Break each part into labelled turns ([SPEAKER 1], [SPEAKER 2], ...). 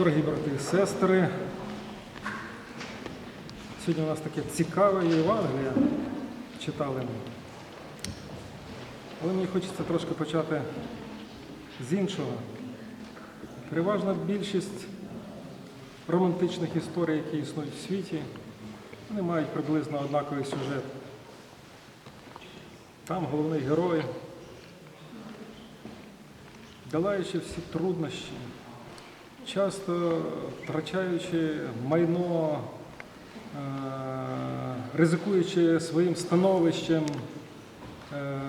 [SPEAKER 1] Дорогі брати і сестри, сьогодні у нас таке цікаве Євангеліє читали ми. Але мені хочеться трошки почати з іншого. Переважна більшість романтичних історій, які існують в світі, вони мають приблизно однаковий сюжет. Там головний герой, долаючи всі труднощі, часто втрачаючи майно, е, ризикуючи своїм становищем е,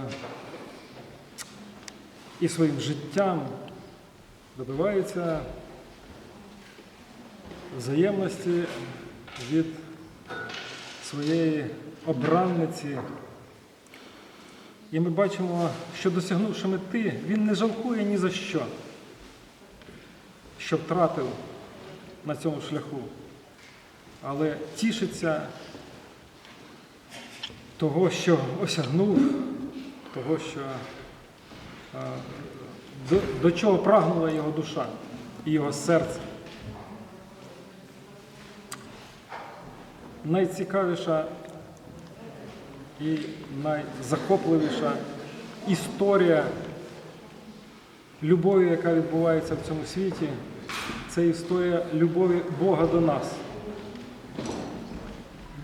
[SPEAKER 1] і своїм життям, добивається взаємності від своєї обранниці. І ми бачимо, що досягнувши мети, він не жалкує ні за що що втратив на цьому шляху, але тішиться того, що осягнув, того, що до, до чого прагнула його душа і його серце. Найцікавіша і найзахопливіша історія любові, яка відбувається в цьому світі, це історія любові Бога до нас.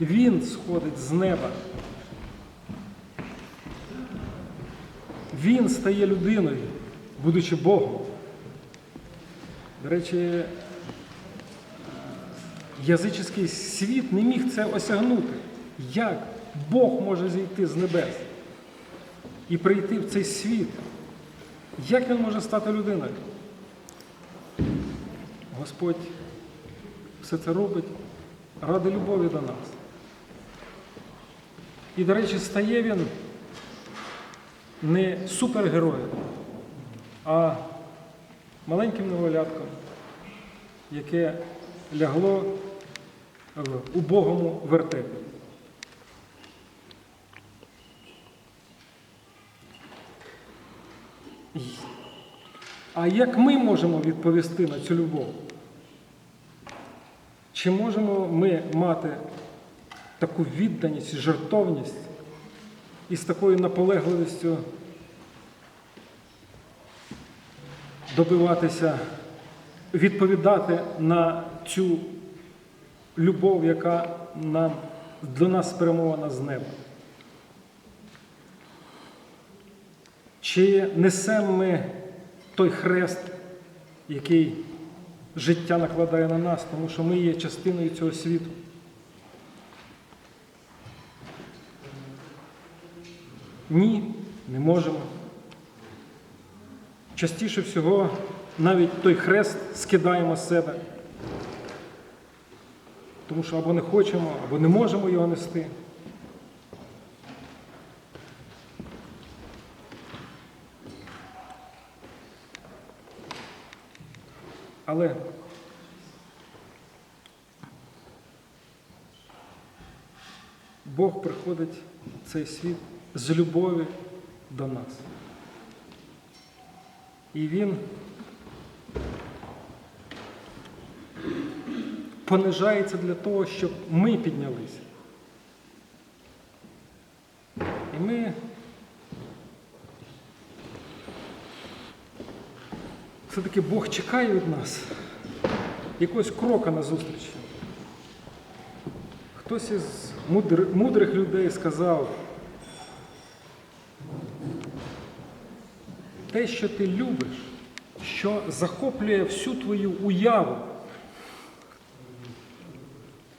[SPEAKER 1] Він сходить з неба. Він стає людиною, будучи Богом. До речі, язичний світ не міг це осягнути. Як Бог може зійти з небес і прийти в цей світ? Як він може стати людиною? Господь все це робить ради любові до нас. І, до речі, стає він не супергероєм, а маленьким неволятком, яке лягло в убогому вертепі. А як ми можемо відповісти на цю любов? Чи можемо ми мати таку відданість, жертовність і з такою наполегливістю добиватися, відповідати на цю любов, яка нам, до нас спрямована з неба? Чи несемо ми той хрест, який життя накладає на нас, тому що ми є частиною цього світу. Ні, не можемо. Частіше всього навіть той хрест скидаємо з себе, тому що або не хочемо, або не можемо його нести. Але Бог приходить в цей світ з любові до нас. І Він понижається для того, щоб ми піднялися. І ми все-таки Бог чекає від нас якогось крока на зустріч. Хтось із мудрих, людей сказав, те, що ти любиш, що захоплює всю твою уяву.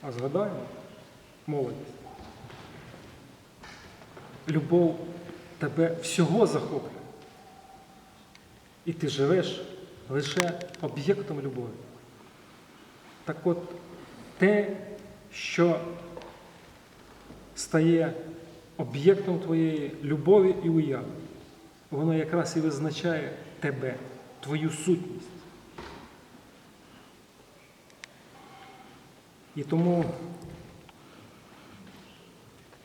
[SPEAKER 1] А згадаємо, молодість. Любов тебе всього захоплює. І ти живеш лише об'єктом любові. Так от те, що стає об'єктом твоєї любові і уяви, воно якраз і визначає тебе, твою сутність. І тому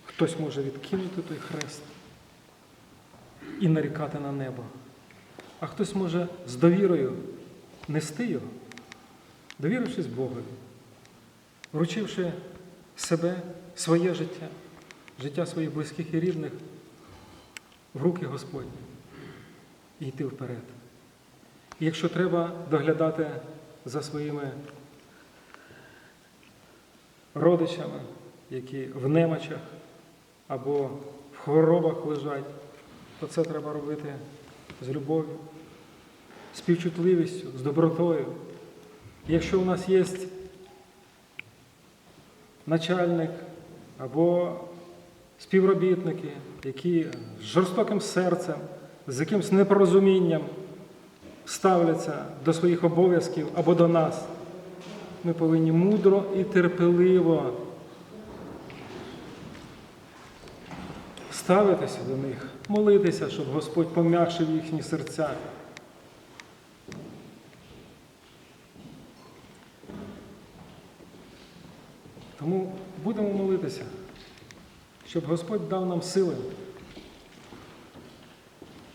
[SPEAKER 1] хтось може відкинути той хрест і нарікати на небо, а хтось може з довірою нести його, довірившись Богові, вручивши себе, своє життя, життя своїх близьких і рідних в руки Господні і йти вперед. І якщо треба доглядати за своїми родичами, які в немочах або в хворобах лежать, то це треба робити з любов'ю, співчутливістю, з добротою. Якщо у нас є начальник або співробітники, які з жорстоким серцем, з якимось непорозумінням ставляться до своїх обов'язків або до нас, ми повинні мудро і терпеливо ставитися до них, молитися, щоб Господь пом'якшив їхні серця. Тому будемо молитися, щоб Господь дав нам сили,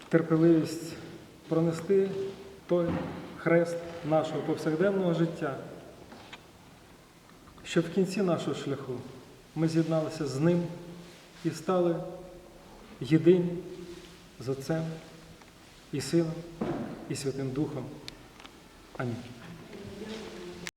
[SPEAKER 1] терпеливість пронести той хрест нашого повсякденного життя, щоб в кінці нашого шляху ми з'єдналися з ним і стали єдині з Отцем і Сином і Святим Духом. Амінь.